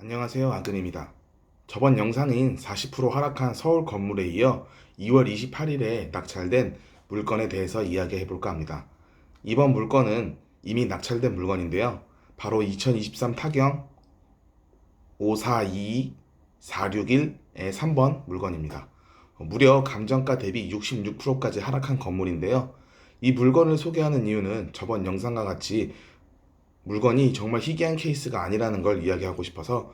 안녕하세요. 아근입니다. 저번 영상인 40% 하락한 서울 건물에 이어 2월 28일에 낙찰된 물건에 대해서 이야기해 볼까 합니다. 이번 물건은 이미 낙찰된 물건인데요. 바로 2023 타경 5422 461의 3번 물건입니다. 무려 감정가 대비 66%까지 하락한 건물인데요. 이 물건을 소개하는 이유는 저번 영상과 같이 물건이 정말 희귀한 케이스가 아니라는 걸 이야기하고 싶어서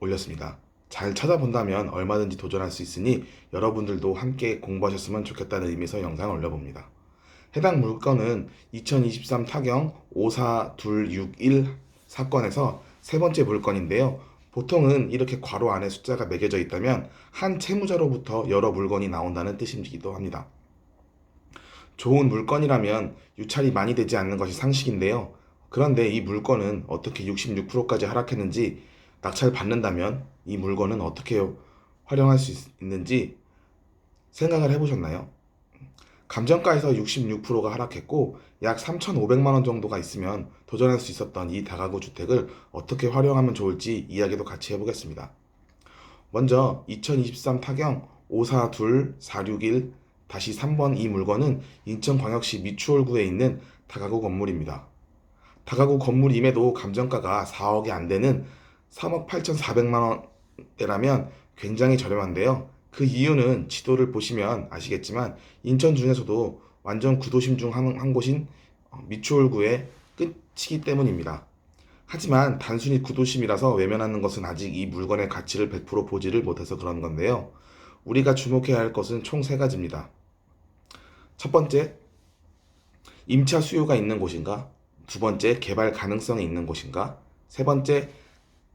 올렸습니다. 잘 찾아본다면 얼마든지 도전할 수 있으니 여러분들도 함께 공부하셨으면 좋겠다는 의미에서 영상을 올려봅니다. 해당 물건은 2023 타경 54261 사건에서 세 번째 물건인데요. 보통은 이렇게 괄호 안에 숫자가 매겨져 있다면 한 채무자로부터 여러 물건이 나온다는 뜻이기도 합니다. 좋은 물건이라면 유찰이 많이 되지 않는 것이 상식인데요. 그런데 이 물건은 어떻게 66%까지 하락했는지 낙찰 받는다면 이 물건은 어떻게 활용할 수 있- 있는지 생각을 해보셨나요? 감정가에서 66%가 하락했고 약 3,500만 원 정도가 있으면 도전할 수 있었던 이 다가구 주택을 어떻게 활용하면 좋을지 이야기도 같이 해보겠습니다. 먼저 2023 타경 542461 다시 3번 이 물건은 인천광역시 미추홀구에 있는 다가구 건물입니다. 다가구 건물임에도 감정가가 4억이 안 되는 3억 8,400만 원대라면 굉장히 저렴한데요. 그 이유는 지도를 보시면 아시겠지만 인천 중에서도 완전 구도심 중 한 곳인 어, 미추홀구의 끝이기 때문입니다. 하지만 단순히 구도심이라서 외면하는 것은 아직 이 물건의 가치를 100% 보지를 못해서 그런 건데요. 우리가 주목해야 할 것은 총 세 가지입니다. 첫 번째, 임차 수요가 있는 곳인가? 두 번째, 개발 가능성이 있는 곳인가? 세 번째,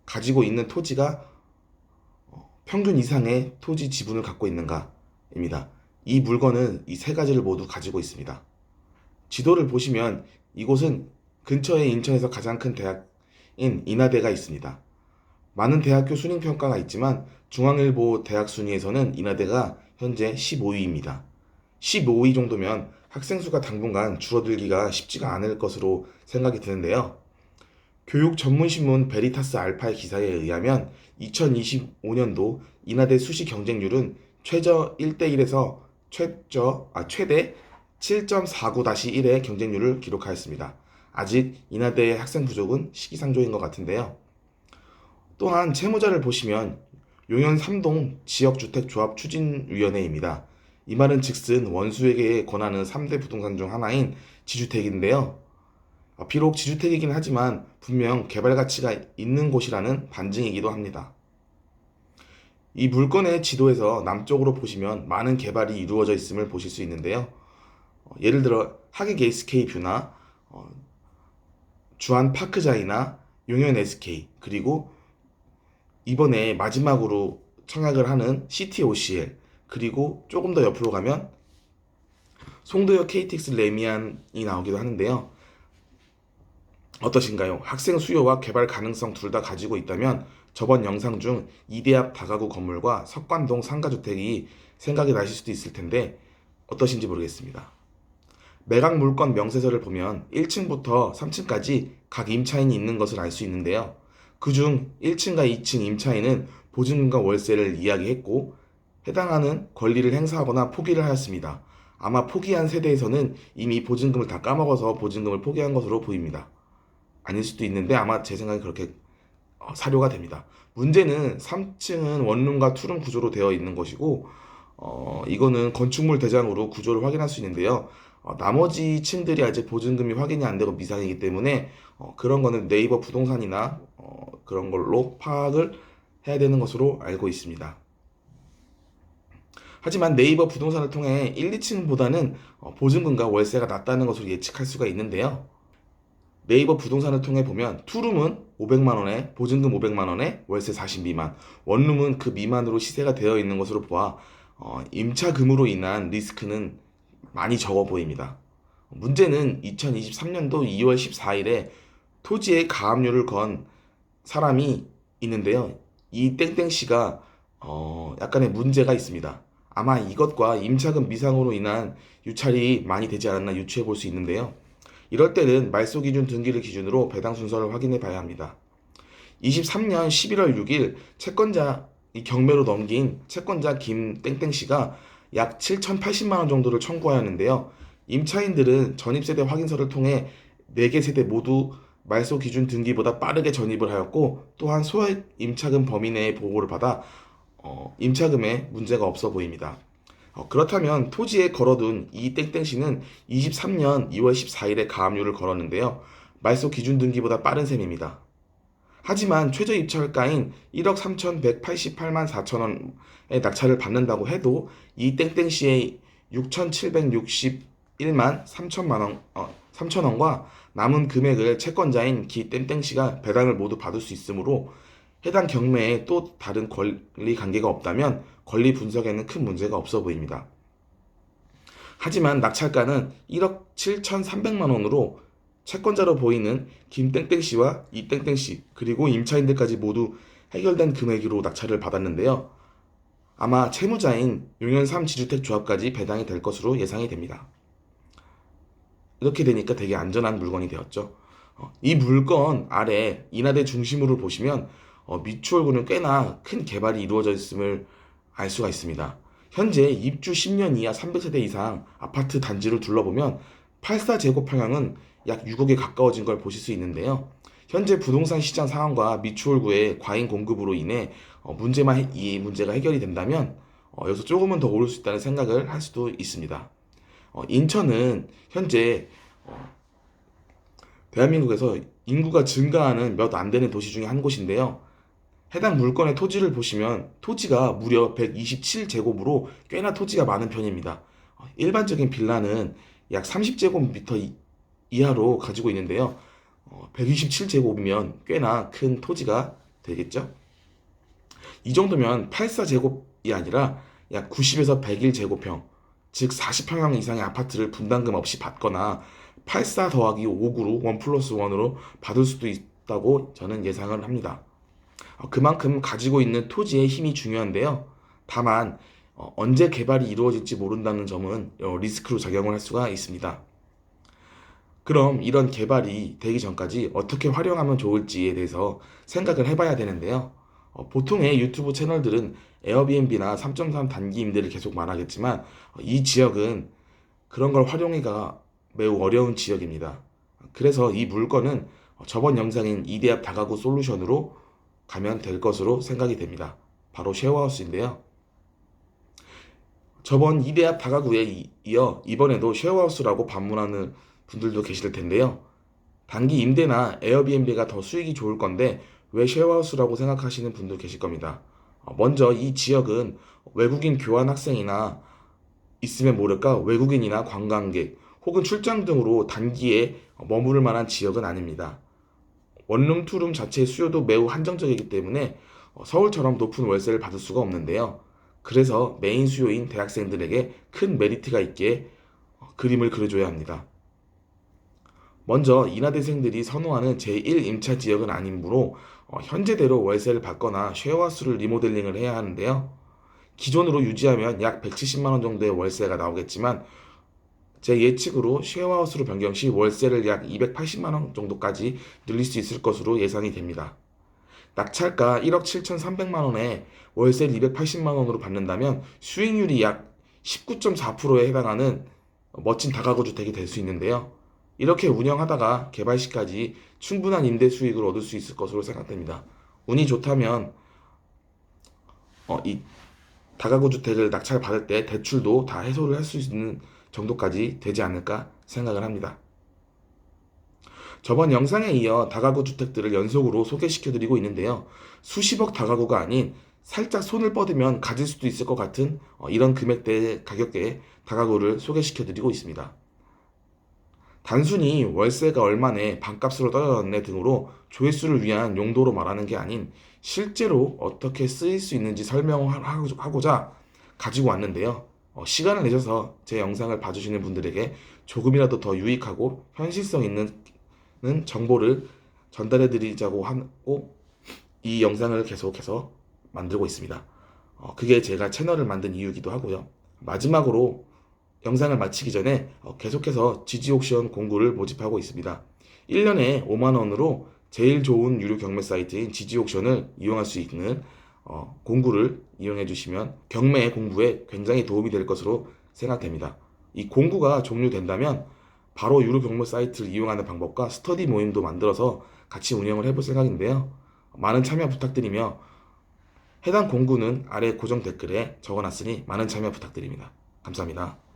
가지고 있는 토지가 어, 평균 이상의 토지 지분을 갖고 있는가입니다. 이 물건은 이 세 가지를 모두 가지고 있습니다. 지도를 보시면 이곳은 근처에 인천에서 가장 큰 대학인 인하대가 있습니다. 많은 대학교 순위 평가가 있지만 중앙일보 대학 순위에서는 인하대가 현재 15위입니다. 15위 정도면 학생 수가 당분간 줄어들기가 쉽지가 않을 것으로 생각이 드는데요. 교육 전문신문 베리타스 알파의 기사에 의하면 2025년도 인하대 수시 경쟁률은 최저 1대1에서 최저, 아, 최대 7.49-1의 경쟁률을 기록하였습니다. 아직 인하대의 학생 부족은 시기상조인 것 같은데요. 또한 채무자를 보시면 용현 3동 지역주택조합 추진위원회입니다. 이 말은 즉슨 원수에게 권하는 3대 부동산 중 하나인 지주택인데요. 아, 비록 지주택이긴 하지만 분명 개발 가치가 있는 곳이라는 반증이기도 합니다. 이 물건의 지도에서 남쪽으로 보시면 많은 개발이 이루어져 있음을 보실 수 있는데요. 어, 예를 들어 하객 SK 뷰나 어, 주한 파크자이나 용현 SK 그리고 이번에 마지막으로 청약을 하는 CT OCL 그리고 조금 더 옆으로 가면 송도역 KTX 레미안이 나오기도 하는데요. 어떠신가요? 학생 수요와 개발 가능성 둘 다 가지고 있다면 저번 영상 중 이대앞 다가구 건물과 석관동 상가주택이 생각이 나실 수도 있을 텐데 어떠신지 모르겠습니다. 매각 물건 명세서를 보면 1층부터 3층까지 각 임차인이 있는 것을 알 수 있는데요. 그중 1층과 2층 임차인은 보증금과 월세를 이야기했고 해당하는 권리를 행사하거나 포기를 하였습니다. 아마 포기한 세대에서는 이미 보증금을 다 까먹어서 보증금을 포기한 것으로 보입니다. 아닐 수도 있는데 아마 제 생각에 그렇게 어, 사료가 됩니다. 문제는 3층은 원룸과 투룸 구조로 되어 있는 것이고 어, 이거는 건축물 대장으로 구조를 확인할 수 있는데요. 어, 나머지 층들이 아직 보증금이 확인이 안 되고 미상이기 때문에 어, 그런 거는 네이버 부동산이나 어, 그런 걸로 파악을 해야 되는 것으로 알고 있습니다. 하지만 네이버 부동산을 통해 1, 2층보다는 어, 보증금과 월세가 낮다는 것으로 예측할 수가 있는데요. 네이버 부동산을 통해 보면 투룸은 500만 원에 보증금 500만 원에 월세 40 미만, 원룸은 그 미만으로 시세가 되어 있는 것으로 보아 어, 임차금으로 인한 리스크는 많이 적어 보입니다. 문제는 2023년도 2월 14일에 토지의 가압류를 건 사람이 있는데요. 이 땡땡 씨가 어, 약간의 문제가 있습니다. 아마 이것과 임차금 미상으로 인한 유찰이 많이 되지 않았나 유추해 볼 수 있는데요. 이럴 때는 말소 기준 등기를 기준으로 배당 순서를 확인해 봐야 합니다. 23년 11월 6일 채권자 이 경매로 넘긴 채권자 김 땡땡 씨가 약 7,080만 원 정도를 청구하였는데요. 임차인들은 전입세대 확인서를 통해 4개 세대 모두 말소 기준 등기보다 빠르게 전입을 하였고 또한 소액 임차금 범위 내의 보호를 받아 어, 임차금에 문제가 없어 보입니다. 어, 그렇다면 토지에 걸어둔 이 땡땡 씨는 23년 2월 14일에 가압류를 걸었는데요. 말소 기준 등기보다 빠른 셈입니다. 하지만 최저 입찰가인 1억 3,188만 4천 원의 낙찰을 받는다고 해도 이 땡땡 씨의 6,761만 3천만 원, 어, 3천 원과 남은 금액을 채권자인 기 땡땡 씨가 배당을 모두 받을 수 있으므로 해당 경매에 또 다른 권리 관계가 없다면 권리 분석에는 큰 문제가 없어 보입니다. 하지만 낙찰가는 1억 7,300만 원으로 채권자로 보이는 김땡땡 씨와 이땡땡 씨 그리고 임차인들까지 모두 해결된 금액으로 낙찰을 받았는데요. 아마 채무자인 용현 3 지주택 조합까지 배당이 될 것으로 예상이 됩니다. 이렇게 되니까 되게 안전한 물건이 되었죠. 어, 이 물건 아래 인하대 중심으로 보시면 어, 미추홀구는 꽤나 큰 개발이 이루어져 있음을 알 수가 있습니다. 현재 입주 10년 이하 300세대 이상 아파트 단지를 둘러보면 84제곱평형은 약 6억에 가까워진 걸 보실 수 있는데요. 현재 부동산 시장 상황과 미추홀구의 과잉 공급으로 인해 어, 문제만 해- 이 문제가 해결이 된다면 어, 여기서 조금은 더 오를 수 있다는 생각을 할 수도 있습니다. 어, 인천은 현재 어, 대한민국에서 인구가 증가하는 몇 안 되는 도시 중에 한 곳인데요. 해당 물건의 토지를 보시면 토지가 무려 127제곱으로 꽤나 토지가 많은 편입니다. 어, 일반적인 빌라는 약 30제곱미터 이- 이하로 가지고 있는데요. 127제곱이면 꽤나 큰 토지가 되겠죠. 이 정도면 84제곱이 아니라 약 90에서 101제곱평, 즉 40평형 이상의 아파트를 분담금 없이 받거나 84 더하기 5구로 1 플러스 1으로 받을 수도 있다고 저는 예상을 합니다. 어, 그만큼 가지고 있는 토지의 힘이 중요한데요. 다만 어, 언제 개발이 이루어질지 모른다는 점은 어, 리스크로 작용을 할 수가 있습니다. 그럼 이런 개발이 되기 전까지 어떻게 활용하면 좋을지에 대해서 생각을 해봐야 되는데요. 어, 보통의 유튜브 채널들은 에어비앤비나 3.3 단기 임대를 계속 말하겠지만 어, 이 지역은 그런 걸 활용하기가 매우 어려운 지역입니다. 그래서 이 물건은 어, 저번 영상인 이대합 다가구 솔루션으로 가면 될 것으로 생각이 됩니다. 바로 쉐어하우스인데요. 저번 이대합 다가구에 이- 이어 이번에도 쉐어하우스라고 반문하는 분들도 계실 텐데요. 단기 임대나 에어비앤비가 더 수익이 좋을 건데 왜 쉐어하우스라고 생각하시는 분도 계실 겁니다. 어, 먼저 이 지역은 외국인 교환 학생이나 있으면 모를까 외국인이나 관광객 혹은 출장 등으로 단기에 머무를 만한 지역은 아닙니다. 원룸 투룸 자체의 수요도 매우 한정적이기 때문에 어, 서울처럼 높은 월세를 받을 수가 없는데요. 그래서 메인 수요인 대학생들에게 큰 메리트가 있게 어, 그림을 그려줘야 합니다. 먼저 인하대생들이 선호하는 제1임차 지역은 아니므로 어, 현재대로 월세를 받거나 쉐어하우스를 리모델링을 해야 하는데요. 기존으로 유지하면 약 170만 원 정도의 월세가 나오겠지만 제 예측으로 쉐어하우스로 변경 시 월세를 약 280만 원 정도까지 늘릴 수 있을 것으로 예상이 됩니다. 낙찰가 1억 7,300만 원에 월세를 280만 원으로 받는다면 수익률이 약 19.4%에 해당하는 멋진 다가구 주택이 될 수 있는데요. 이렇게 운영하다가 개발 시까지 충분한 임대 수익을 얻을 수 있을 것으로 생각됩니다. 운이 좋다면 어, 이 다가구 주택을 낙찰 받을 때 대출도 다 해소를 할 수 있는 정도까지 되지 않을까 생각을 합니다. 저번 영상에 이어 다가구 주택들을 연속으로 소개시켜 드리고 있는데요. 수십억 다가구가 아닌 살짝 손을 뻗으면 가질 수도 있을 것 같은 어, 이런 금액대의 가격대의 다가구를 소개시켜 드리고 있습니다. 단순히 월세가 얼마네 반값으로 떨어졌네 등으로 조회수를 위한 용도로 말하는 게 아닌 실제로 어떻게 쓰일 수 있는지 설명하고자 가지고 왔는데요. 어, 시간을 내셔서 제 영상을 봐주시는 분들에게 조금이라도 더 유익하고 현실성 있는 는 정보를 전달해 드리자고 하고 이 영상을 계속해서 만들고 있습니다. 어, 그게 제가 채널을 만든 이유이기도 하고요. 마지막으로 영상을 마치기 전에 어, 계속해서 지지옥션 공구를 모집하고 있습니다. 1년에 5만 원으로 제일 좋은 유료 경매 사이트인 지지옥션을 이용할 수 있는 어, 공구를 이용해 주시면 경매 공부에 굉장히 도움이 될 것으로 생각됩니다. 이 공구가 종료된다면 바로 유료 경매 사이트를 이용하는 방법과 스터디 모임도 만들어서 같이 운영을 해볼 생각인데요. 많은 참여 부탁드리며 해당 공구는 아래 고정 댓글에 적어놨으니 많은 참여 부탁드립니다. 감사합니다.